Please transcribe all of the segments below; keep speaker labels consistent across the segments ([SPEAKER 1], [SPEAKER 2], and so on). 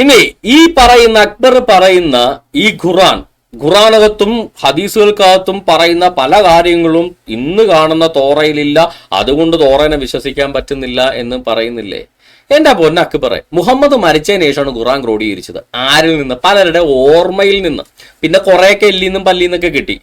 [SPEAKER 1] ഇനി ഈ പറയുന്ന അക്ബർ പറയുന്ന ഈ ഖുറാൻ ഖുറാനകത്തും ഹദീസുകൾക്കകത്തും പറയുന്ന പല കാര്യങ്ങളും ഇന്ന് കാണുന്ന തോറയിലില്ല. അതുകൊണ്ട് തോറനെ വിശ്വസിക്കാൻ പറ്റുന്നില്ല എന്ന് പറയുന്നില്ലേ? എന്റെ പൊന്ന അക്ബറെ മുഹമ്മദ് മരിച്ചതിന് ശേഷമാണ് ഖുറാൻ ക്രോഡീകരിച്ചത്. ആരിൽ നിന്ന്? പലരുടെ ഓർമ്മയിൽ നിന്ന്. പിന്നെ കുറെയൊക്കെ എല്ലിന്നും പല്ലിന്നൊക്കെ കിട്ടി.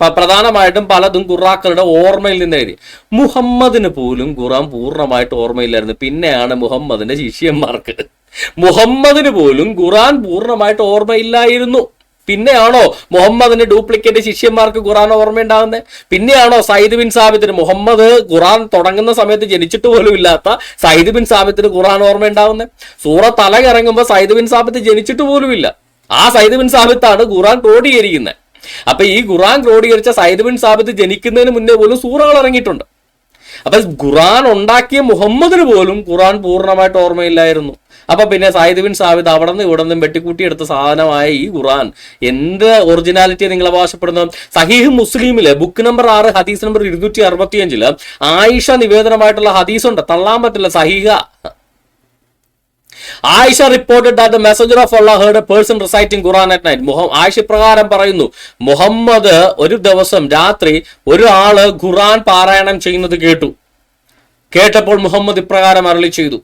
[SPEAKER 1] പ- പ്രധാനമായിട്ടും പലതും ഖുറാക്കളുടെ ഓർമ്മയിൽ നിന്ന് എഴുതി. മുഹമ്മദിന് പോലും ഖുറാൻ പൂർണമായിട്ട് ഓർമ്മയില്ലായിരുന്നു. പിന്നെയാണ് മുഹമ്മദിന്റെ ശിഷ്യന്മാർക്ക്. മുഹമ്മദിന് പോലും ഖുറാൻ പൂർണമായിട്ട് ഓർമ്മയില്ലായിരുന്നു. പിന്നെയാണോ മുഹമ്മദിന്റെ ഡ്യൂപ്ലിക്കേറ്റ് ശിഷ്യന്മാർക്ക് ഖുറാൻ ഓർമ്മയുണ്ടാകുന്നത്? പിന്നെയാണോ സയ്യിദ് ബിൻ സാബിത്തിന് മുഹമ്മദ് ഖുറാൻ തുടങ്ങുന്ന സമയത്ത് ജനിച്ചിട്ട് പോലും ഇല്ലാത്ത സയ്യിദ് ബിൻ സാബിത്തിന് ഖുറാൻ ഓർമ്മയുണ്ടാകുന്നത്? സൂറ തല ഇറങ്ങുമ്പോൾ സയ്യിദ് ബിൻ സാബിത്ത് ജനിച്ചിട്ട് ഇല്ല. ആ സയ്യിദ് ബിൻ സാബിത്താണ് ഖുറാൻ ക്രോഡീകരിക്കുന്നത്. അപ്പൊ ഈ ഖുറാൻ ക്രോഡീകരിച്ച സയ്യിദ് ബിൻ സാബിത്ത് ജനിക്കുന്നതിന് മുന്നേ പോലും സൂറകൾ ഇറങ്ങിയിട്ടുണ്ട്. അപ്പൊ ഖുറാൻ ഉണ്ടാക്കിയ മുഹമ്മദിന് പോലും ഖുറാൻ പൂർണമായിട്ട് ഓർമ്മയില്ലായിരുന്നു. അപ്പൊ പിന്നെ സായിദ് ബിൻ സാബിദ് അവിടെ നിന്ന് ഇവിടെ നിന്നും വെട്ടിക്കൂട്ടി എടുത്ത സാധനമായ ഈ ഖുറാൻ എന്ത് ഒറിജിനാലിറ്റി നിങ്ങൾ അവകാശപ്പെടുന്നത് സഹീഹ് മുസ്ലിമിൽ ബുക്ക് നമ്പർ ആറ് ഹദീസ് നമ്പർ ഇരുന്നൂറ്റി അറുപത്തിയഞ്ചിൽ ആയിഷ നിവേദനമായിട്ടുള്ള ഹദീസ് ഉണ്ട് തള്ളാൻ പറ്റില്ല സഹീഹ. Aisha reported that the messenger of Allah heard a person reciting Quran at night മുഹ Aisha പ്രകാരം പറയുന്നു മുഹമ്മദ് ഒരു ദിവസം രാത്രി ഒരാൾ ഖുറാൻ പാരായണം ചെയ്യുന്നത് കേട്ടു. കേട്ടപ്പോൾ മുഹമ്മദ് ഇപ്രകാരം അരളി ചെയ്തു.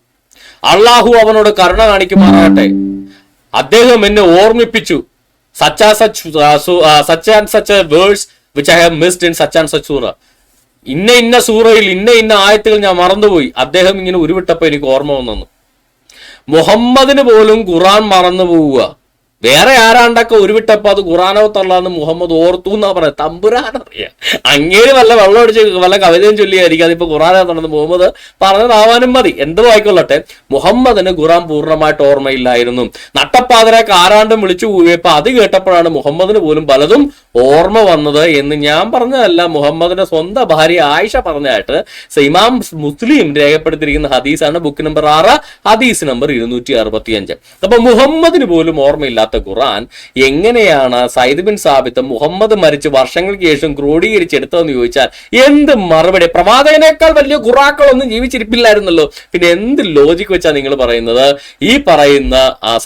[SPEAKER 1] അള്ളാഹു അവനോട് കരുണ കാണിക്കുമാറാകട്ടെ. അദ്ദേഹം എന്നെ ഓർമ്മിപ്പിച്ചു. Such such such verse which I have missed in such and such surah ഇന്ന ഇന്ന സൂറയിൽ ഇന്ന ഇന്ന ആയത്തുകൾ ഞാൻ മറന്നുപോയി. അദ്ദേഹം ഇങ്ങനെ ഉരുവിട്ടപ്പോൾ എനിക്ക് ഓർമ്മ വന്നു. മുഹമ്മദിന് പോലും ഖുറാൻ മറന്നു പോവുക വേറെ ആരാണ്ടൊക്കെ ഉരുവിട്ടപ്പോ അത് ഖുറാനകത്തുള്ളതെന്ന് മുഹമ്മദ് ഓർത്തു എന്നാ പറയാം തമ്പുരാനറിയാം. അങ്ങേര് വല്ല വെള്ളം അടിച്ച് വല്ല കവിതയും ചൊല്ലിയായിരിക്കും. അതിപ്പോ ഖുറാനകത്തുണ്ടെന്ന് മുഹമ്മദ് പറഞ്ഞതാവാനും മതി. എന്ത് ആയിക്കൊള്ളട്ടെ. മുഹമ്മദിന് ഖുറാൻ പൂർണമായിട്ട് ഓർമ്മയില്ലായിരുന്നു. നട്ടപ്പാതിരക്ക് ആരാണ്ടും വിളിച്ചു പോയപ്പോ അത് കേട്ടപ്പോഴാണ് മുഹമ്മദിന് പോലും പലതും ഓർമ്മ വന്നത് എന്ന് ഞാൻ പറഞ്ഞതല്ല. മുഹമ്മദിന്റെ സ്വന്തം ഭാര്യ ആയിഷ പറഞ്ഞതായിട്ട് സൈമാം മുസ്ലിം രേഖപ്പെടുത്തിയിരിക്കുന്ന ഹദീസാണ്. ബുക്ക് നമ്പർ ആറ് ഹദീസ് നമ്പർ ഇരുന്നൂറ്റി അറുപത്തി അഞ്ച് അപ്പൊ മുഹമ്മദിന് പോലും ഓർമ്മയില്ലാത്ത ഖുറാൻ എങ്ങനെയാണ് സൈദ് ബിൻ സാബിത്ത് മുഹമ്മദ് മരിച്ച് വർഷങ്ങൾക്ക് ശേഷം ക്രോഡീകരിച്ചെടുത്തതെന്ന് ചോദിച്ചാൽ എന്ത് മറുപടി? പ്രവാചകനേക്കാൾ വലിയ ഖുറാക്കളൊന്നും ജീവിച്ചിരിപ്പില്ലായിരുന്നല്ലോ. പിന്നെ എന്ത് ലോജിക് വെച്ചാ നിങ്ങൾ പറയുന്നത്? ഈ പറയുന്ന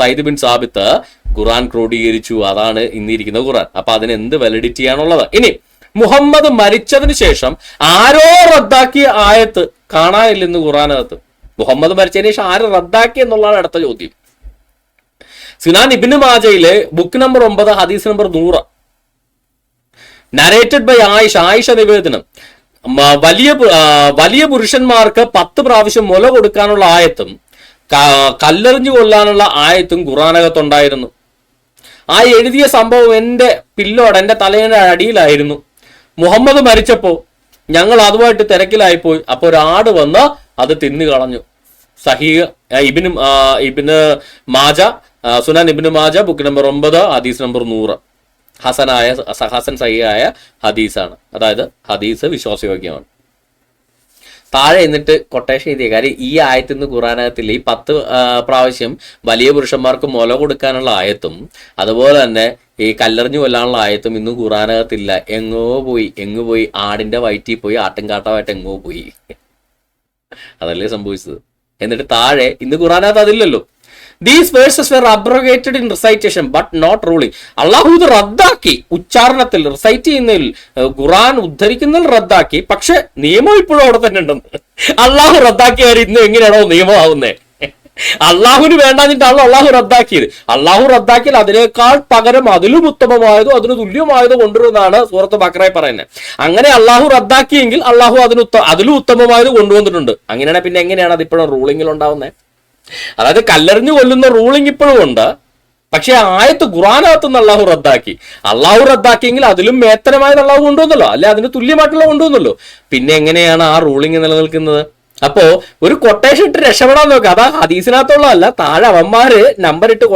[SPEAKER 1] സൈദ് ബിൻ സാബിത്ത് ഖുറാൻ ക്രോഡീകരിച്ചു അതാണ് ഇന്നിരിക്കുന്ന ഖുറാൻ അപ്പൊ അതിന് എന്ത് വാലിഡിറ്റി ആണുള്ളത്? ഇനി മുഹമ്മദ് മരിച്ചതിന് ശേഷം ആരോ റദ്ദാക്കിയ ആയത്ത് കാണാനില്ലെന്ന് ഖുറാനകത്ത് മുഹമ്മദ് മരിച്ചതിന് ശേഷം ആര് റദ്ദാക്കി എന്നുള്ളതാണ് അടുത്ത ചോദ്യം. സിനാൻ ഇബിന് മാജയിലെ ബുക്ക് നമ്പർ ഒമ്പത് ഹദീസ് നമ്പർ നൂറ്. Narrated by Ayisha. ആയിഷ നിവേദനം. വലിയ വലിയ പുരുഷന്മാർക്ക് പത്ത് പ്രാവശ്യം മുല കൊടുക്കാനുള്ള ആയത്തും കല്ലെറിഞ്ഞു കൊല്ലാനുള്ള ആയത്തും ഖുറാനകത്തുണ്ടായിരുന്നു ആ എഴുതിയ സംഭവം എന്റെ പില്ലോട് എന്റെ തലയുടെ അടിയിലായിരുന്നു. മുഹമ്മദ് മരിച്ചപ്പോൾ ഞങ്ങൾ അതുമായിട്ട് തിരക്കിലായിപ്പോയി. അപ്പോൾ ഒരാട് വന്ന് അത് തിന്നു കളഞ്ഞു സഹീഹ് ആ, ibn ibn Majah Sunan ibn Majah book number ഒമ്പത് ഹദീസ് നമ്പർ നൂറ്. ഹസനായ ഹസൻ സഹിയായ ഹദീസാണ്. അതായത് ഹദീസ് വിശ്വാസയോഗ്യമാണ്. താഴെ എന്നിട്ട് കൊട്ടേഷൻ എഴുതിയ കാര്യം ഈ ആയത്തിൽ നിന്ന് ഖുറാനകത്തിൽ ഈ പത്ത് പ്രാവശ്യം വലിയ പുരുഷന്മാർക്ക് മുല കൊടുക്കാനുള്ള ആയത്തും അതുപോലെ തന്നെ ഈ കല്ലെറിഞ്ഞു കൊല്ലാനുള്ള ആയത്തും ഇന്ന് ഖുറാനകത്തില്ല എങ്ങോ പോയി എങ്ങു പോയി ആടിന്റെ വയറ്റിൽ പോയി ആട്ടിൻകാട്ടമായിട്ട് എങ്ങോ പോയി. അതല്ലേ സംഭവിച്ചത്. എന്നിട്ട് താഴെ ഇന്ന് ഖുറാനകത്ത് അതില്ലല്ലോ. These verses were abrogated in recitation but not ruling അള്ളാഹു ഇത് റദ്ദാക്കി. ഉച്ചാരണത്തിൽ റിസൈറ്റ് ചെയ്യുന്നതിൽ ഖുറാൻ ഉദ്ധരിക്കുന്നതിൽ റദ്ദാക്കി. പക്ഷെ നിയമം ഇപ്പോഴും അവിടെ തന്നെ ഉണ്ടെന്ന്. അള്ളാഹു റദ്ദാക്കിയ കാര്യം ഇന്ന് എങ്ങനെയാണോ നിയമമാവുന്നേ. അള്ളാഹുവിന് വേണ്ടാഞ്ഞിട്ടാണല്ലോ അള്ളാഹു റദ്ദാക്കിയത്. അള്ളാഹു റദ്ദാക്കിയാൽ അതിനേക്കാൾ പകരം അതിലും ഉത്തമമായതോ അതിന് തുല്യമായതോ കൊണ്ടുവരുന്നതാണ് സൂറത്ത് ബക്രായി പറയുന്നത്. അങ്ങനെ അള്ളാഹു റദ്ദാക്കിയെങ്കിൽ അള്ളാഹു അതിന് അതിലും ഉത്തമമായത് കൊണ്ടുവന്നിട്ടുണ്ട്. അങ്ങനെയാണെ പിന്നെ എങ്ങനെയാണ് അത് ഇപ്പോഴും റൂളിങ്ങിൽ ഉണ്ടാവുന്നത് അതായത് കല്ലെറിഞ്ഞു കൊല്ലുന്ന റൂളിംഗ് ഇപ്പോഴും ഉണ്ട്. പക്ഷെ ആയത്ത് ഖുറാനകത്ത് നിന്ന് അള്ളാഹു റദ്ദാക്കി. അള്ളാഹു റദ്ദാക്കിയെങ്കിൽ അതിലും മേത്തനമായത് അള്ളാഹു കൊണ്ടുവന്നല്ലോ. അല്ലെ അതിന് തുല്യമായിട്ടുള്ള കൊണ്ടുവന്നല്ലോ. പിന്നെ എങ്ങനെയാണ് ആ റൂളിംഗ് നിലനിൽക്കുന്നത്? അപ്പോ ഒരു കൊട്ടേഷൻ ഇട്ട് രക്ഷപ്പെടാൻ നോക്കുക അതാ ഹദീസിനകത്തുള്ളതല്ല താഴെ അവന്മാര് നമ്പർ ഇട്ട്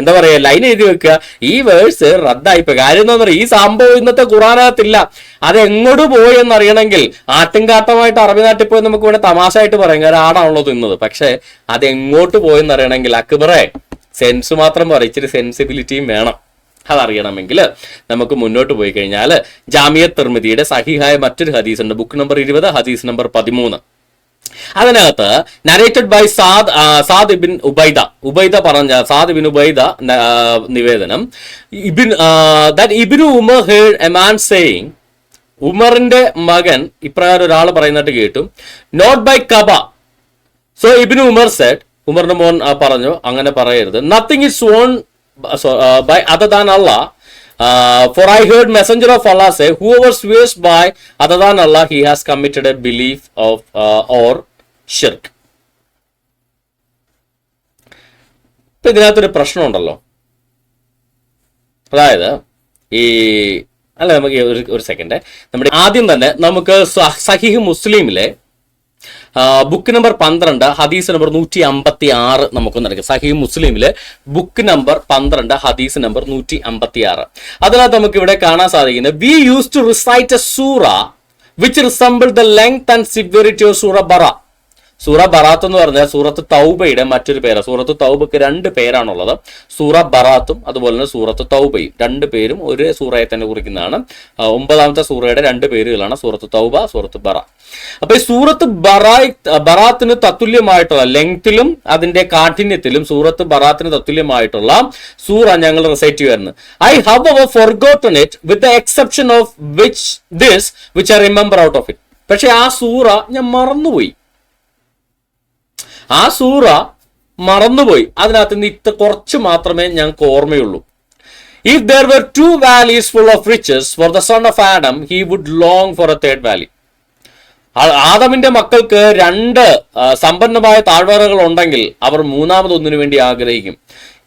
[SPEAKER 1] എന്താ പറയാ ലൈൻ എഴുതി വെക്കുക. ഈ വേഴ്സ് റദ്ദായിപ്പോ കാര്യം എന്താ പറയുക ഈ സംഭവം ഇന്നത്തെ ഖുറാനകത്തില്ല അത് എങ്ങോട്ട് പോയി എന്നറിയണമെങ്കിൽ ആട്ടിൻകാട്ടമായിട്ട് അറബി നാട്ടിൽ പോയി നമുക്ക് വേണേൽ തമാശയായിട്ട് പറയും. കാരണം ആടാണല്ലോ തിന്നത്. പക്ഷെ അത് എങ്ങോട്ട് അറിയണമെങ്കിൽ അക്ബറെ സെൻസ് മാത്രം പറ. ഇച്ചിരി സെൻസിബിലിറ്റിയും വേണം. അതറിയണമെങ്കിൽ നമുക്ക് മുന്നോട്ട് പോയി കഴിഞ്ഞാൽ ജാമിയ തിർമിതിയുടെ സഹിഹായ മറ്റൊരു ഹദീസ് ഉണ്ട് ബുക്ക് നമ്പർ ഇരുപത് ഹദീസ് നമ്പർ പതിമൂന്ന്. അതിനകത്ത് narrated by Saad Saad ibn Ubaida. Ubaida പറഞ്ഞ സാദ് ഇബിൻ ഉബൈദ നിവേദനം. Ibn that ibn Umar heard a man saying ഉമറിന്റെ മകൻ ഇപ്രകാരം ഒരാൾ പറയുന്നതായിട്ട് കേട്ടു not by Kaaba. So ibn Umar said ഉമറിന്റെ മോൻ പറഞ്ഞു അങ്ങനെ പറയരുത്. Nothing is on by other than Allah for I heard messenger of Allah say whoever swears by other than Allah he has committed a belief of or ഷിർക്ക് ഇപ്പൊ ഇതിനകത്തൊരു പ്രശ്നമുണ്ടല്ലോ. അതായത് ഈ അല്ല നമുക്ക് ഒരു ഒരു സെക്കൻഡ് നമ്മുടെ ആദ്യം തന്നെ നമുക്ക് സഹിഹ് മുസ്ലിമിലെ ബുക്ക് നമ്പർ പന്ത്രണ്ട് ഹദീസ് നമ്പർ നൂറ്റി അമ്പത്തി ആറ് നമുക്കൊന്ന് എടുക്കാം. സഹീം മുസ്ലിമിലെ ബുക്ക് നമ്പർ പന്ത്രണ്ട് ഹദീസ് നമ്പർ നൂറ്റി അമ്പത്തി ആറ് അതിനകത്ത് നമുക്ക് ഇവിടെ കാണാൻ സാധിക്കുന്നത് we use to recite a surah which resemble the length and severity of surah Bara surah Barat എന്ന് പറഞ്ഞാൽ സൂറത്ത് തൗബയുടെ മറ്റൊരു പേരാണ് സൂറത്ത് തൗബക്ക് രണ്ട് പേരാണുള്ളത്. സൂറ ബറാത്തും അതുപോലെ തന്നെ സൂറത്ത് തൗബയും. രണ്ട് പേരും ഒരേ സൂറയെ തന്നെ കുറിക്കുന്നതാണ് ഒമ്പതാമത്തെ സൂറയുടെ രണ്ട് പേരുകളാണ് സൂറത്ത് തൗബ സൂറത്ത് ബറ. അപ്പൊ ഈ സൂറത്ത് ബറായ് ബറാത്തിന് തത്തുല്യമായിട്ടുള്ള ലെങ്തിലും അതിന്റെ കാഠിന്യത്തിലും സൂറത്ത് ബറാത്തിന് തത്തുല്യമായിട്ടുള്ള സൂറ ഞങ്ങൾ റിസൈറ്റ് ചെയ്യുന്നത് I have ever forgotten it with the exception of which this which I remember out of it പക്ഷെ ആ സൂറ ഞാൻ മറന്നുപോയി. ആ സൂറ മറന്നുപോയി. അതിനകത്ത് നിന്ന് ഇത്ര കുറച്ച് മാത്രമേ ഞങ്ങൾക്ക് ഓർമ്മയുള്ളൂ. If there were two valleys full of riches for the son of Adam he would long for a third valley ആദമിന്റെ മക്കൾക്ക് രണ്ട് സമ്പന്നമായ താഴ്വരകൾ ഉണ്ടെങ്കിൽ അവർ മൂന്നാമതൊന്നിനു വേണ്ടി ആഗ്രഹിക്കും.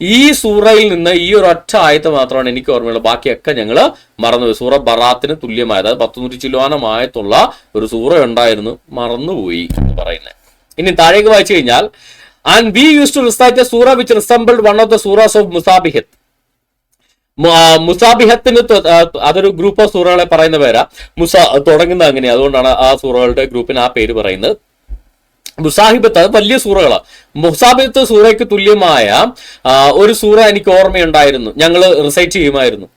[SPEAKER 1] ഈ സൂറയിൽ നിന്ന് ഈ ഒരു ഒറ്റ ആയത്ത് മാത്രമാണ് എനിക്ക് ഓർമ്മയുള്ളത്. ബാക്കിയൊക്കെ ഞങ്ങൾ മറന്നുപോയി. സൂറ ബറാത്തിന് തുല്യമായത് അതായത് പത്തുനൂറ്റി ചില്ലുവാനം ഒരു സൂറ ഉണ്ടായിരുന്നു മറന്നുപോയി എന്ന് പറയുന്നത്. ഇനി താഴേക്ക് വായിച്ചു കഴിഞ്ഞാൽ and we use to recite a surah which resembled one of the surahs of Musabbihat മുസാബിഹത്തിന് അതൊരു ഗ്രൂപ്പ് ഓഫ് സൂറകളെ പറയുന്ന പേരാ. മുസ തുടങ്ങുന്നത് അങ്ങനെ. അതുകൊണ്ടാണ് ആ സൂറകളുടെ ഗ്രൂപ്പിന് ആ പേര് പറയുന്നത്. മുസാഹിബത്ത് അത് വലിയ സൂറകളാണ് മുസാബിത്ത് സൂറയ്ക്ക് തുല്യമായ ഒരു സൂറ എനിക്ക് ഓർമ്മയുണ്ടായിരുന്നു. ഞങ്ങൾ റിസൈറ്റ് ചെയ്യുമായിരുന്നു.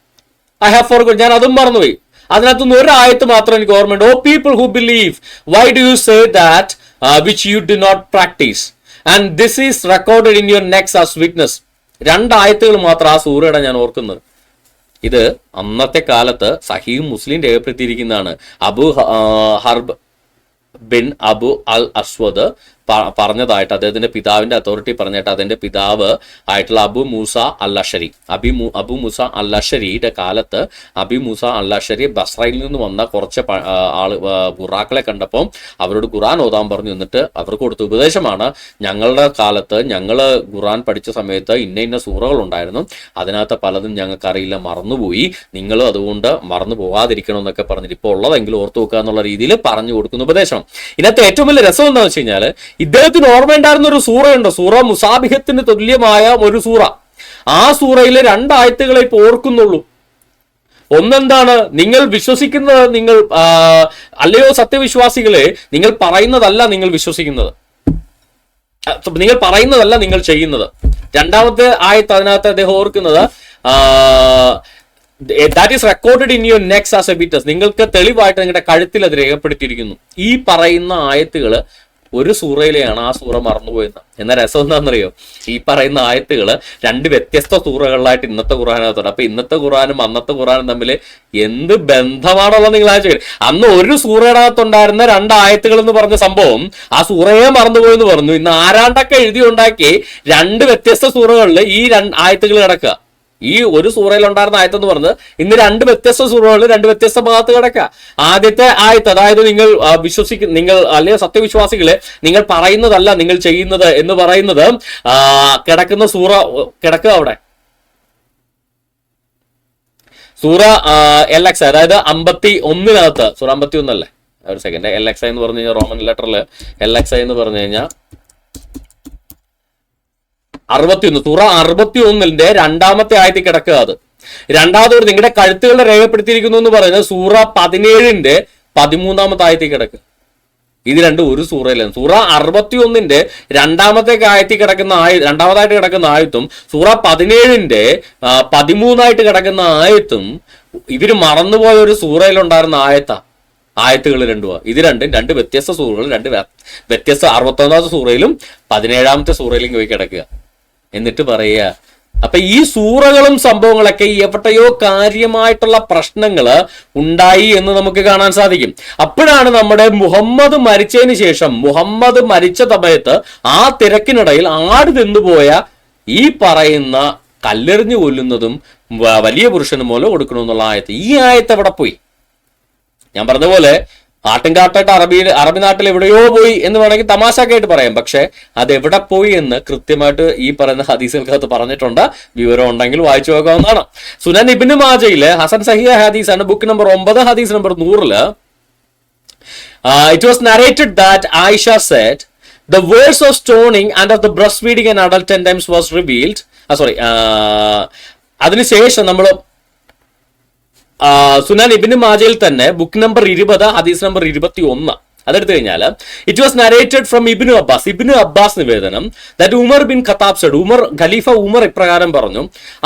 [SPEAKER 1] ഐ ഹാവ് ഫോർ ഞാൻ അതും മറന്നുപോയി. അതിനകത്തുനിന്ന് ഒരു ആയത്ത് മാത്രം എനിക്ക് ഓർമ്മയുണ്ട്. O people who believe why do you say that which you do not practice and this is recorded in your next as witness രണ്ടായത്തുകൾ മാത്രം ആ സൂറയുടെ ഞാൻ ഓർക്കുന്നത്. ഇത് അന്നത്തെ കാലത്ത് Sahih Muslim രേഖപ്പെടുത്തിയിരിക്കുന്നതാണ് Abu Harb bin Abu al Aswad പറഞ്ഞതായിട്ട് അദ്ദേഹത്തിന്റെ പിതാവിന്റെ അതോറിറ്റി പറഞ്ഞിട്ട് അതിന്റെ പിതാവ് ആയിട്ടുള്ള Abu Musa al Ashari Abi Abu Musa al അഷരിയുടെ കാലത്ത് അബി മൂസ അൽ അഷരി ബസ്രയിൽ നിന്ന് വന്ന കുറച്ച് ആൾ ബുറാക്കളെ കണ്ടപ്പോൾ അവരോട് ഖുറാൻ ഓതാൻ പറഞ്ഞു. എന്നിട്ട് അവർക്ക് കൊടുത്ത ഉപദേശമാണ് ഞങ്ങളുടെ കാലത്ത് ഞങ്ങൾ ഖുറാൻ പഠിച്ച സമയത്ത് ഇന്ന ഇന്ന സൂറകൾ ഉണ്ടായിരുന്നു. അതിനകത്ത് പലതും ഞങ്ങൾക്കറിയില്ല മറന്നുപോയി. നിങ്ങളും അതുകൊണ്ട് മറന്നു പോകാതിരിക്കണം എന്നൊക്കെ പറഞ്ഞിട്ട് ഇപ്പോൾ ഉള്ളതെങ്കിലും ഓർത്തു വെക്കുക എന്നുള്ള രീതിയിൽ പറഞ്ഞു കൊടുക്കുന്ന ഉപദേശം. ഇതിനകത്ത് ഏറ്റവും വലിയ രസം എന്താണെന്ന് വെച്ച് കഴിഞ്ഞാൽ ഇദ്ദേഹത്തിന് ഓർമ്മയുണ്ടായിരുന്ന ഒരു സൂറയുണ്ട് സൂറ മുസാബിഹത്തിന് തുല്യമായ ഒരു സൂറ. ആ സൂറയിലെ രണ്ടായത്തുകളെ ഇപ്പോൾ ഓർക്കുന്നുള്ളൂ. ഒന്നെന്താണ്? നിങ്ങൾ വിശ്വസിക്കുന്നത് നിങ്ങൾ അല്ലയോ സത്യവിശ്വാസികളെ നിങ്ങൾ പറയുന്നതല്ല നിങ്ങൾ വിശ്വസിക്കുന്നത്. നിങ്ങൾ പറയുന്നതല്ല നിങ്ങൾ ചെയ്യുന്നത്. രണ്ടാമത്തെ ആയത്ത് അതിനകത്ത് അദ്ദേഹം ഓർക്കുന്നത് that is recorded in your next as a ബിറ്റസ് നിങ്ങൾക്ക് തെളിവായിട്ട് നിങ്ങളുടെ കഴുത്തിൽ അത് രേഖപ്പെടുത്തിയിരിക്കുന്നു. ഈ പറയുന്ന ആയത്തുകൾ ഒരു സൂറയിലെയാണ് ആ സൂറ മറന്നുപോയെന്ന് എന്ന രസം എന്താണെന്നറിയോ? ഈ പറയുന്ന ആയത്തുകൾ രണ്ട് വ്യത്യസ്ത സൂറകളിലായിട്ട് ഇന്നത്തെ ഖുറാനകത്തുണ്ട് അപ്പൊ ഇന്നത്തെ ഖുറാനും അന്നത്തെ ഖുറാനും തമ്മിൽ എന്ത് ബന്ധമാണുള്ളത് നിങ്ങൾ ആലോചിക്കുക അന്ന് ഒരു സൂറയുടെ രണ്ട് ആയത്തുകൾ എന്ന് പറഞ്ഞ സംഭവം ആ സൂറയെ മറന്നുപോയെന്ന് പറഞ്ഞു. ഇന്ന് ആരാണ്ടൊക്കെ എഴുതി ഉണ്ടാക്കി രണ്ട് വ്യത്യസ്ത സൂറകളിൽ ഈ രണ്ട് ആയത്തുകൾ കിടക്കുക. ഈ ഒരു സൂറയിൽ ഉണ്ടായിരുന്ന ആയത്ത് എന്ന് പറഞ്ഞത് ഇന്ന് രണ്ട് വ്യത്യസ്ത സൂറകളിൽ രണ്ട് വ്യത്യസ്ത ഭാഗത്ത് കിടക്കുക. ആദ്യത്തെ ആയത്ത് അതായത് നിങ്ങൾ വിശ്വസിക്കുന്ന നിങ്ങൾ അല്ലെങ്കിൽ സത്യവിശ്വാസികളെ നിങ്ങൾ പറയുന്നതല്ല നിങ്ങൾ ചെയ്യുന്നത് എന്ന് പറയുന്നത് കിടക്കുന്ന സൂറ കിടക്കുക അവിടെ. സൂറ എൽ എക്സ് അതായത് അമ്പത്തി ഒന്നിനകത്ത് സൂറ അമ്പത്തി ഒന്നല്ലേ ഒരു സെക്കൻഡ് എൽ എക്സ് എന്ന് പറഞ്ഞു കഴിഞ്ഞാൽ റോമൻ ലെറ്ററിൽ എൽ എക്സ് എന്ന് പറഞ്ഞു കഴിഞ്ഞാൽ അറുപത്തിയൊന്ന് തുറ അറുപത്തി ഒന്നിന്റെ രണ്ടാമത്തെ ആയത്തിൽ കിടക്കുക അത്. രണ്ടാമത് ഒരു നിങ്ങളുടെ കഴുത്തുകളെ രേഖപ്പെടുത്തിയിരിക്കുന്നു എന്ന് പറയുന്നത് സൂറ പതിനേഴിന്റെ പതിമൂന്നാമത്തെ ആയത്തിൽ കിടക്കുക. ഇത് രണ്ടും ഒരു സൂറയിലാണ് സൂറ അറുപത്തി ഒന്നിന്റെ രണ്ടാമത്തെ ആയത്തിൽ കിടക്കുന്ന ആയ രണ്ടാമതായിട്ട് കിടക്കുന്ന ആയത്തും സൂറ പതിനേഴിന്റെ പതിമൂന്നായിട്ട് കിടക്കുന്ന ആയത്തും ഇവർ മറന്നുപോയ ഒരു സൂറയിലുണ്ടായിരുന്ന ആയത്താ. ആയത്തുകൾ രണ്ടുമാണ് ഇത് രണ്ടും രണ്ട് വ്യത്യസ്ത സൂറകൾ രണ്ട് വ്യ- വ്യത്യസ്ത അറുപത്തൊന്നാമത്തെ സൂറയിലും പതിനേഴാമത്തെ സൂറയിലും പോയി കിടക്കുക. എന്നിട്ട് പറയുക അപ്പൊ ഈ സൂറകളും സംഭവങ്ങളൊക്കെ എവിടെയോ കാര്യമായിട്ടുള്ള പ്രശ്നങ്ങൾ ഉണ്ടായി എന്ന് നമുക്ക് കാണാൻ സാധിക്കും. അപ്പോഴാണ് നമ്മുടെ മുഹമ്മദ് മരിച്ചതിന് ശേഷം മുഹമ്മദ് മരിച്ച സമയത്ത് ആ തിരക്കിനിടയിൽ ആട് തിന്നുപോയ ഈ പറയുന്ന കല്ലെറിഞ്ഞു കൊല്ലുന്നതും വലിയ പുരുഷന് മൂലം കൊടുക്കണമെന്നുള്ള ആയത്ത് ഈ ആയത്ത് എവിടെ പോയി? ഞാൻ പറഞ്ഞ പോലെ ആട്ടുംകാട്ടായിട്ട് അറബി അറബി നാട്ടിൽ എവിടെയോ പോയി എന്ന് വേണമെങ്കിൽ തമാശക്കായിട്ട് പറയാം. പക്ഷെ അത് എവിടെ പോയി എന്ന് കൃത്യമായിട്ട് ഈ പറയുന്ന ഹദീസുകൾക്കകത്ത് പറഞ്ഞിട്ടുണ്ട്. വിവരം ഉണ്ടെങ്കിൽ വായിച്ചു നോക്കാവുന്നതാണ്. സുനൻ ഇബിന് മാജയിൽ ഹസൻ സഹിയ ഹദീസാണ്. ബുക്ക് നമ്പർ ഒമ്പത് ഹദീസ് നമ്പർ നൂറിൽ it was narrated that Aisha said the verse of stoning and of the breast feeding and adult ten times was revealed sorry അതിനുശേഷം നമ്മൾ സുനാൻ ഇബിന് മാജയിൽ തന്നെ ബുക്ക് നമ്പർ ഇരുപത് ഹദീസ് നമ്പർ ഇരുപത്തി ഒന്ന് അതെടുത്തു കഴിഞ്ഞാൽ it was narrated from ibn Abbas. Ibn Abbas നിവേദനം that Umar bin Khattab said Umar Khalifa Umar ഇപ്രകാരം പറഞ്ഞു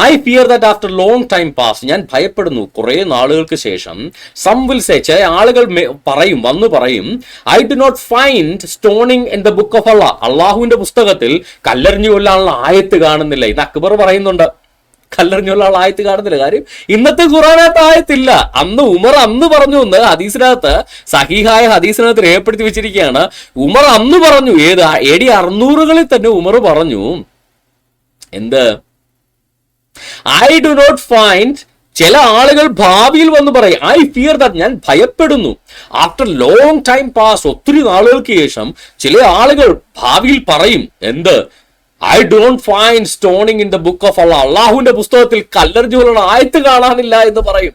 [SPEAKER 1] I fear that after long time pass ഞാൻ ഭയപ്പെടുന്നു. കുറെ നാളുകൾക്ക് ശേഷം സം വിൽ സേ ചില ആളുകൾ പറയും വന്നു പറയും I do not find stoning in the book of Allah അള്ളാഹുവിന്റെ പുസ്തകത്തിൽ കല്ലെറിഞ്ഞു കൊല്ലാനുള്ള ആയത്ത് കാണുന്നില്ല. ഇത് അക്ബർ പറയുന്നുണ്ട്. കല്ലെറിഞ്ഞുള്ള ആൾ ആയത്ത് കാണുന്നില്ല. കാര്യം ഇന്നത്തെ ഖുറാനകത്ത് ആയത്തില്ല. അന്ന് ഉമർ അന്ന് പറഞ്ഞു എന്ന് ഹദീസിനകത്ത് സഹീഹായ ഹദീസിനകത്ത് രേഖപ്പെടുത്തി വെച്ചിരിക്കുകയാണ്. ഉമർ അന്ന് പറഞ്ഞു ഏത് എ ഡി അറുന്നൂറുകളിൽ തന്നെ ഉമർ പറഞ്ഞു. എന്ത്? ഐ ഡു നോട്ട് ഫൈൻഡ് ചില ആളുകൾ ഭാവിയിൽ വന്ന് പറയും ഐ ഫിയർ ദാറ്റ് ഞാൻ ഭയപ്പെടുന്നു. ആഫ്റ്റർ ലോങ് ടൈം പാസ് ഒത്തിരി നാളുകൾക്ക് ശേഷം ചില ആളുകൾ ഭാവിയിൽ പറയും എന്ത്? I don't find stoning in the book of Allah അള്ളാഹുവിന്റെ പുസ്തകത്തിൽ കല്ലർജുകളുടെ ആയത്ത് കാണാനില്ല എന്ന് പറയും.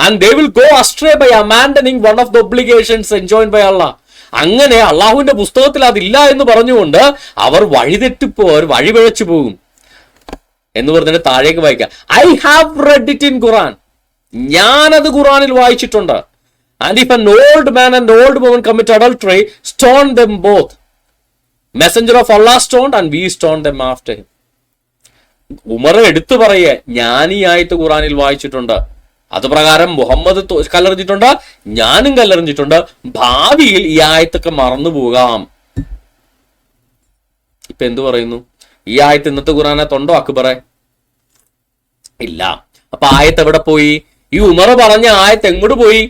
[SPEAKER 1] And they will go astray by abandoning one of the obligations enjoin by Allah അങ്ങനെ അള്ളാഹുവിന്റെ പുസ്തകത്തിൽ അതില്ല എന്ന് പറഞ്ഞുകൊണ്ട് അവർ വഴിതെറ്റിപ്പോ വഴിപിഴച്ചു പോകും. എന്ന് പറഞ്ഞിട്ട് താഴേക്ക് വായിക്കാം I have read it in Quran ഞാനത് ഖുറാനിൽ വായിച്ചിട്ടുണ്ട്. And if an old man and old woman commit adultery stone them both messenger of Allah stone and we stone them after him Umar എടുത്തു പറയേ ജ്ഞാനിയായിട്ട് ഖുറാനിൽ വായിച്ചിട്ടുണ്ട്. അത് പ്രകാരം മുഹമ്മദ് കല്ലെറിഞ്ഞിട്ടുണ്ട് ഞാനും കല്ലെറിഞ്ഞിട്ടുണ്ട്. ഭാവിയിൽ ഈ ആയത്തൊക്കെ മറന്നു പോകാം. ഇപ്പൊ എന്തു പറയുന്നു? ഈ ആയത്ത് ഇന്നത്തെ ഖുറാനെ തൊണ്ടോ അക്ബറെ? ഇല്ല. അപ്പൊ ആയത്ത് എവിടെ പോയി? ഈ ഉമർ പറഞ്ഞ ആയത്ത് എങ്ങോട്ട് പോയി?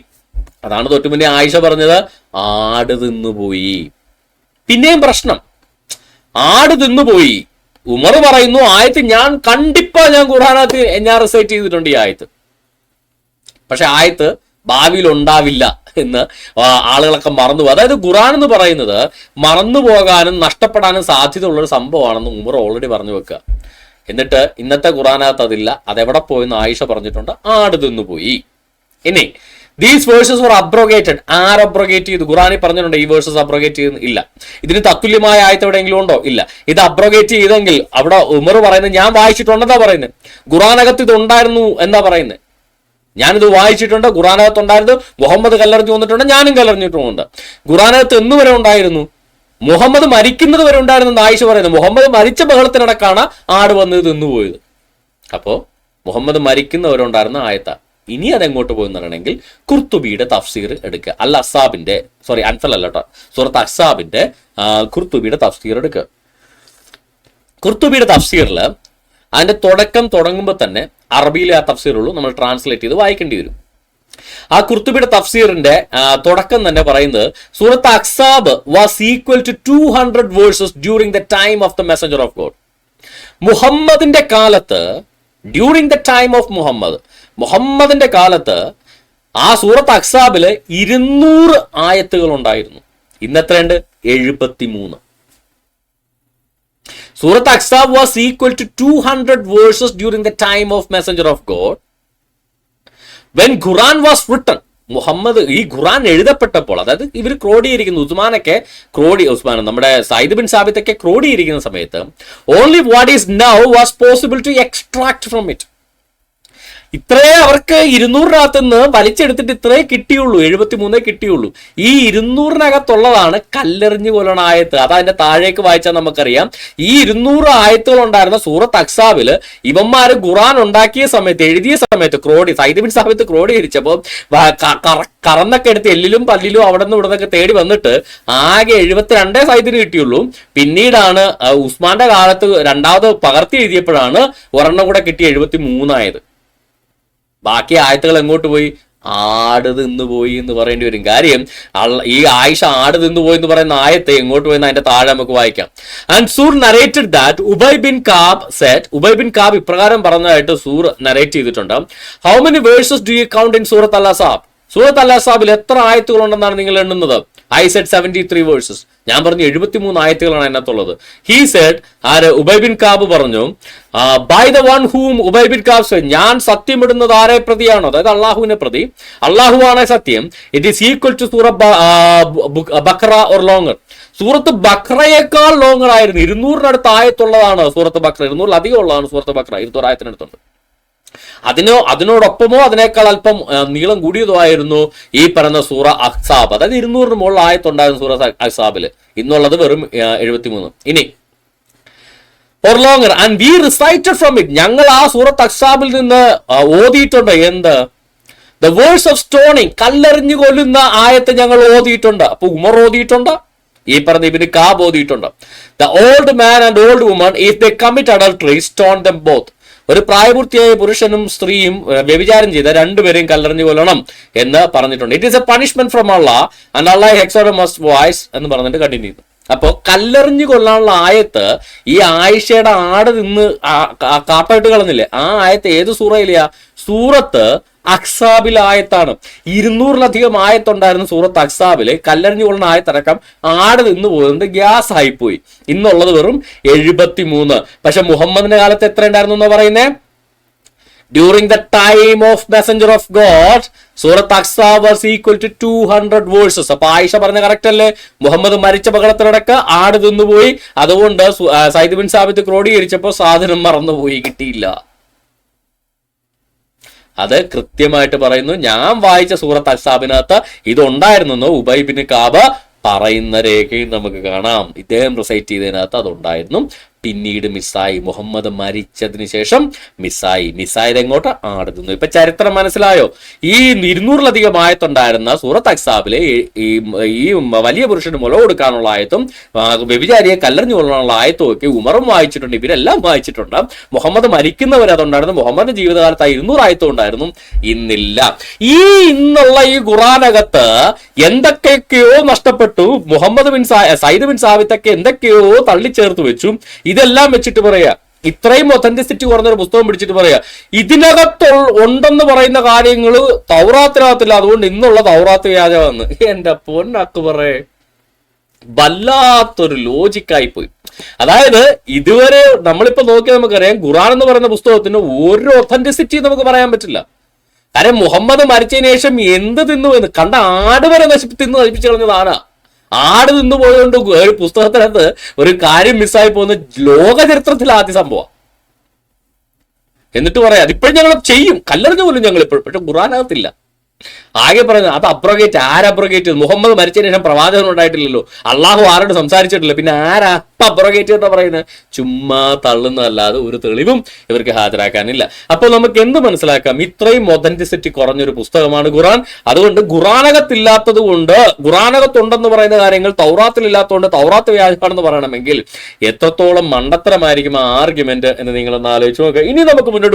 [SPEAKER 1] അതാണ് തൊട്ടു മുന്നേ ആയിഷ പറഞ്ഞത് ആട് തിന്നുപോയി. പിന്നെയും പ്രശ്നം. ആട് തിന്നുപോയി. ഉമർ പറയുന്നു ആയത്ത് ഞാൻ കണ്ടിപ്പാ ഞാൻ ഖുറാനകത്ത് ഞാൻ റിസൈറ്റ് ചെയ്തിട്ടുണ്ട് ഈ ആയത്ത്. പക്ഷെ ആയത്ത് ഭാവിയിൽ ഉണ്ടാവില്ല എന്ന് ആളുകളൊക്കെ മറന്നു. അതായത് ഖുറാൻ എന്ന് പറയുന്നത് മറന്നു പോകാനും നഷ്ടപ്പെടാനും സാധ്യതയുള്ള ഒരു സംഭവമാണെന്ന് ഉമർ ഓൾറെഡി പറഞ്ഞു വെക്കുക. എന്നിട്ട് ഇന്നത്തെ ഖുറാനകത്ത് അതില്ല. അതെവിടെ പോയെന്ന് ആയിഷ പറഞ്ഞിട്ടുണ്ട്. ആട് തിന്നുപോയി. ഇനി these verses were abrogated or abrogate ചെയ്തു? ഖുറാനി പറഞ്ഞിട്ടുണ്ട് ഈ വേഴ്സസ് അബ്രോഗേറ്റ് ചെയ്യുന്നു ഇല്ല. ഇതിന് തത്തുല്യമായ ആയത്ത് എവിടെയെങ്കിലും ഉണ്ടോ? ഇല്ല. ഇത് അബ്രോഗേറ്റ് ചെയ്തെങ്കിൽ അവിടെ ഉമർ പറയുന്നത് ഞാൻ വായിച്ചിട്ടുണ്ടെന്നാ പറയുന്നത്. ഖുറാനകത്ത് ഇത് ഉണ്ടായിരുന്നു എന്നാ പറയുന്നത്. ഞാനിത് വായിച്ചിട്ടുണ്ട് ഖുറാനകത്ത് ഉണ്ടായിരുന്നു മുഹമ്മദ് കല്ലറിഞ്ഞു വന്നിട്ടുണ്ട് ഞാനും കല്ലറിഞ്ഞിട്ടുമുണ്ട്. ഖുറാനകത്ത് എന്ന് വരെ ഉണ്ടായിരുന്നു? മുഹമ്മദ് മരിക്കുന്നത് വരെ ഉണ്ടായിരുന്നു ആയിഷ പറയുന്നത്. മുഹമ്മദ് മരിച്ച ബഹളത്തിനടക്കാണ് ആട് വന്ന് തിന്നുപോയത്. അപ്പോ മുഹമ്മദ് മരിക്കുന്നവരുണ്ടായിരുന്ന ആയത്ത. ഇനി അതെങ്ങോട്ട് പറയണമെങ്കിൽ കുർത്തുബിയുടെ തഫ്സീർ എടുക്കുക. അല്ല അസാബിന്റെ സോറി അൻഫൽ അല്ല കേട്ടോ സുഹൃത്ത് അസാബിന്റെ കുർത്തുബിയുടെ തഫ്സീർ എടുക്കുക. കുർത്തുബിയുടെ തഫ്സീറിൽ അതിന്റെ തുടക്കം തുടങ്ങുമ്പോൾ തന്നെ അറബിയിലെ ആ തഫ്സീറുള്ളൂ നമ്മൾ ട്രാൻസ്ലേറ്റ് ചെയ്ത് വായിക്കേണ്ടി വരും. ആ കുർത്തുബിയുടെ തഫ്സീറിന്റെ തുടക്കം തന്നെ പറയുന്നത് surah Ahzab was equal to two hundred verses during the time of the messenger of God മുഹമ്മദിന്റെ കാലത്ത് during the time of Muhammad മുഹമ്മദിന്റെ കാലത്ത് ആ സൂറത്ത് അക്സാബിൽ ഇരുന്നൂറ് ആയത്തുകൾ ഉണ്ടായിരുന്നു ഇന്നെത്രയുണ്ട്? എഴുപത്തി മൂന്ന് surah Ahzab was equal to two hundred verses during the time of messenger of God when Quran was written Muhammad ഈ ഖുറാൻ എഴുതപ്പെട്ടപ്പോൾ അതായത് ഇവർ ക്രോഡീകരിക്കുന്നു ഉസ്മാനൊക്കെ ക്രോഡി ഉസ്മാൻ നമ്മുടെ സൈദ് ബിൻ സാബിത്തൊക്കെ ക്രോഡീകരിക്കുന്ന സമയത്ത് only what is now was possible to extract from it ഇത്രേ അവർക്ക് ഇരുന്നൂറിനകത്ത് നിന്ന് വലിച്ചെടുത്തിട്ട് ഇത്രേ കിട്ടിയുള്ളൂ എഴുപത്തി മൂന്നേ കിട്ടിയുള്ളൂ. ഈ ഇരുന്നൂറിനകത്തുള്ളതാണ് കല്ലെറിഞ്ഞു കൊല്ലണ ആയത്ത്. അത് അതിന്റെ താഴേക്ക് വായിച്ചാൽ നമുക്കറിയാം. ഈ ഇരുന്നൂറ് ആയത്തുകൾ ഉണ്ടായിരുന്ന സൂറത്ത് അക്സാബിൽ ഇവന്മാര് ഖുറാൻ ഉണ്ടാക്കിയ സമയത്ത് എഴുതിയ സമയത്ത് ക്രോഡി സൈദിബിൻ സമയത്ത് ക്രോഡീകരിച്ചപ്പോൾ കറന്നൊക്കെ എടുത്ത് എല്ലിലും പല്ലിലും അവിടെ നിന്ന് ഇവിടെ നിന്നൊക്കെ തേടി വന്നിട്ട് ആകെ എഴുപത്തിരണ്ടേ സൈദിന് കിട്ടിയുള്ളൂ. പിന്നീടാണ് ഉസ്മാന്റെ കാലത്ത് രണ്ടാമത് പകർത്തി എഴുതിയപ്പോഴാണ് ഒരെണ്ണം കൂടെ കിട്ടി എഴുപത്തി മൂന്നായത് ബാക്കി ആയത്തുകൾ എങ്ങോട്ട് പോയി? ആട് തിന്നു പോയി എന്ന് പറയേണ്ടി വരും. കാര്യം ഈ ആയിഷ ആട് തിന്നു പോയി എന്ന് പറയുന്ന ആയത്തെ എങ്ങോട്ട് പോയി എന്ന് അതിന്റെ താഴെ നമുക്ക് വായിക്കാം. And Zirr narrated that Ubai bin Kaab said Ubai bin Kaab ഇപ്രകാരം പറഞ്ഞതായിട്ട് സൂർ നറേറ്റ് ചെയ്തിട്ടുണ്ട്. How many verses do you count in surah al Ahzab സൂറത്ത് അൽ അസാബിൽ എത്ര ആയത്തുകൾ ഉണ്ടെന്നാണ് നിങ്ങൾ എണ്ണുന്നത്? I said seventy three verses ഞാൻ പറഞ്ഞു എഴുപത്തി മൂന്ന് ആയത്തുകളാണ് അതിനകത്തുള്ളത്. ഹീ സെഡ് ആര്? ഉബൈബിൻ കാബ് പറഞ്ഞു by the one whom Ubai bin Kaab ഞാൻ സത്യമിടുന്നത് ആരെ പ്രതിയാണോ? അതായത് അള്ളാഹുവിനെ പ്രതി. അള്ളാഹു ആണ് സത്യം it is equal to surah Baqarah or longer സൂറത്ത് ബക്രയേക്കാൾ ലോങ്ങർ ആയിരുന്നു. ഇരുന്നൂറിനടുത്ത് ആയത്തുള്ളതാണ് സൂറത്ത് ബക്ര ഇരുന്നൂറിലധികം ഉള്ളതാണ് സൂറത്ത് ബക്ര ഇരുന്നൂറ് ആയത്തിനടുത്തുണ്ട് അതിനോ അതിനോടൊപ്പമോ അതിനേക്കാൾ അല്പം നീളം കൂടിയതോ ആയിരുന്നു ഈ പറഞ്ഞ സൂറ അഹ്സാബ് അതായത് ഇരുന്നൂറിന് മുകളിൽ ആയത്തുണ്ടായിരുന്നു സൂറ അഹ്സാബിൽ ഇന്നുള്ളത് വെറും എഴുപത്തിമൂന്ന്. ഇനി for longer and we recited from it ഞങ്ങൾ ആ സൂറത്ത് അഹ്സാബിൽ നിന്ന് ഓതിയിട്ടുണ്ട്. എന്ത്? ദ വേഴ്സ് ഓഫ് സ്റ്റോണിങ് കല്ലെറിഞ്ഞു കൊല്ലുന്ന ആയത്ത് ഞങ്ങൾ ഓതിയിട്ടുണ്ട്. അപ്പൊ ഉമർ ഓതിയിട്ടുണ്ട്. ഈ പറഞ്ഞ ഇവന് Kaab ഓതിയിട്ടുണ്ട്. The old man and old woman if the commit adultery stone them both ഒരു പ്രായപൂർത്തിയായ പുരുഷനും സ്ത്രീയും വ്യഭിചാരം ചെയ്ത രണ്ടുപേരെയും കല്ലെറിഞ്ഞു കൊല്ലണം എന്ന് പറഞ്ഞിട്ടുണ്ട്. It is a punishment from Allah and Allah exalted must wise എന്ന് പറഞ്ഞിട്ട് കണ്ടിന്യൂ ചെയ്തു അപ്പോ കല്ലെറിഞ്ഞു കൊല്ലാനുള്ള ആയത്ത് ഈ ആയിഷയുടെ ആട് നിന്ന് കാപ്പായിട്ട് കളഞ്ഞില്ലേ? ആ ആയത്ത് ഏത് സൂറയിലെയാ? സൂറത്ത് അക്സാബിൽ ആയത്താണ്. ഇരുന്നൂറിലധികം ആയത്തുണ്ടായിരുന്ന സൂറത്ത് അക്സാബിൽ കല്ലറിഞ്ഞു കൊള്ളുന്ന ആയത്തടക്കം ആട് നിന്ന് പോകുന്നത് ഗ്യാസ് ആയിപ്പോയി ഇന്നുള്ളത് വെറും എഴുപത്തി മൂന്ന് പക്ഷെ മുഹമ്മദിന്റെ കാലത്ത് എത്ര ഉണ്ടായിരുന്നു എന്ന് പറയുന്നേ? During the time of messenger of God surah Aqsa equal to two hundred verses അപ്പൊ ആയിഷ പറഞ്ഞ കറക്റ്റ് അല്ലേ? മുഹമ്മദ് മരിച്ച പകടത്തിനടക്ക് ആട് തിന്നുപോയി അതുകൊണ്ട് സൈദ് ബിൻ സാബിത്ത് ക്രോഡീകരിച്ചപ്പോൾ സാധനം മറന്നുപോയി കിട്ടിയില്ല. അത് കൃത്യമായിട്ട് പറയുന്നു. ഞാൻ വായിച്ച സൂറത്ത് അക്സാബിനകത്ത് ഇതുണ്ടായിരുന്നെന്ന് ഉബൈബിന് കാബ പറയുന്ന രേഖയും നമുക്ക് കാണാം. ഇദ്ദേഹം റിസൈറ്റ് ചെയ്തതിനകത്ത് അതുണ്ടായിരുന്നു. പിന്നീട് മിസ്സായി മുഹമ്മദ് മരിച്ചതിന് ശേഷം മിസ്സായി മിസ്സായത് എങ്ങോട്ട് ആടുന്നു. ഇപ്പൊ ചരിത്രം മനസ്സിലായോ? ഈ ഇരുന്നൂറിലധികം ആയത്തുണ്ടായിരുന്ന സൂറത്ത് അക്സാബിലെ ഈ- വലിയ പുരുഷന് മുല കൊടുക്കാനുള്ള ആയത്തും വ്യഭിചാരിയെ കല്ലെറിഞ്ഞു കൊള്ളാനുള്ള ആയത്തും ഒക്കെ ഉമറും വായിച്ചിട്ടുണ്ട് ഇവരെല്ലാം വായിച്ചിട്ടുണ്ട്. മുഹമ്മദ് മരിക്കുന്നവരെ അതുണ്ടായിരുന്നു മുഹമ്മദിന്റെ ജീവിതകാലത്ത് ഇരുന്നൂറ് ആയത്തും ഉണ്ടായിരുന്നു. ഇന്നില്ല. ഈ ഇന്നുള്ള ഈ ഖുറാനകത്ത് എന്തൊക്കെയൊക്കെയോ നഷ്ടപ്പെട്ടു. മുഹമ്മദ് ബിൻ സൈദ് ബിൻ സാബിത്തൊക്കെ എന്തൊക്കെയോ തള്ളിച്ചേർത്ത് വെച്ചു. ഇതെല്ലാം വെച്ചിട്ട് പറയാ. ഇത്രയും ഒതന്റിസിറ്റി കുറഞ്ഞൊരു പുസ്തകം പിടിച്ചിട്ട് പറയാ. ഇതിനകത്ത് ഉണ്ടെന്ന് പറയുന്ന കാര്യങ്ങൾ തൗറാത്തിനകത്തില്ല. അതുകൊണ്ട് ഇന്നുള്ള തൗറാത്ത് വ്യാജമെന്ന് എന്റെ പൊന്നാക്ക് പറയേ വല്ലാത്തൊരു ലോജിക്കായി പോയി. അതായത് ഇതുവരെ നമ്മളിപ്പോ നോക്കിയാൽ നമുക്കറിയാം ഖുറാൻ എന്ന് പറയുന്ന പുസ്തകത്തിന് ഒരു ഒതന്റിസിറ്റി നമുക്ക് പറയാൻ പറ്റില്ല. കാരണം മുഹമ്മദ് മരിച്ചതിന് ശേഷം എന്ത് തിന്നു എന്ന് കണ്ട ആട് വരെ നശിപ്പ് തിന്ന് നശിപ്പിച്ചു കളഞ്ഞതാണ്. ആട് നിന്ന് പോയതുകൊണ്ട് ഒരു പുസ്തകത്തിനകത്ത് ഒരു കാര്യം മിസ്സായി പോകുന്ന ലോക ചരിത്രത്തിൽ ആദ്യ സംഭവം. എന്നിട്ട് പറയാം അതിപ്പോഴും ഞങ്ങൾ ചെയ്യും. കല്ലെറിഞ്ഞ പോലും ഞങ്ങൾ ഇപ്പോഴും പക്ഷെ ഖുറാനകത്തില്ല ആകെ പറയുന്നത് അത് അപ്രോഗേറ്റ് ആര് അപ്രോഗേറ്റ് ചെയ്തു മുഹമ്മദ് മരിച്ചതിന് ശേഷം പ്രവാചകൻ ഉണ്ടായിട്ടില്ലല്ലോ. അള്ളാഹു ആരോട് സംസാരിച്ചിട്ടില്ല. പിന്നെ ആരാ അബ്രോഗേറ്റ് എന്താ പറയുന്നത്? ചുമ്മാ തള്ളുന്നതല്ലാതെ ഒരു തെളിവും ഇവർക്ക് ഹാജരാക്കാനില്ല. അപ്പോൾ നമുക്ക് എന്ത് മനസ്സിലാക്കാം? ഇത്രയും ഒതന്റിസിറ്റി കുറഞ്ഞൊരു പുസ്തകമാണ് ഖുറാൻ അതുകൊണ്ട് ഖുറാനകത്തില്ലാത്തത് കൊണ്ട് ഖുറാനകത്തുണ്ടെന്ന് പറയുന്ന കാര്യങ്ങൾ തൗറാത്തിലില്ലാത്തതുകൊണ്ട് തൗറാത്ത് വ്യാജമാണെന്ന് പറയണമെങ്കിൽ എത്രത്തോളം മണ്ടത്തരമായിരിക്കും ആ ആർഗ്യുമെന്റ് എന്ന് നിങ്ങൾ ഒന്ന് ആലോചിച്ച് നോക്കുക. ഇനി നമുക്ക് മുന്നോട്ട്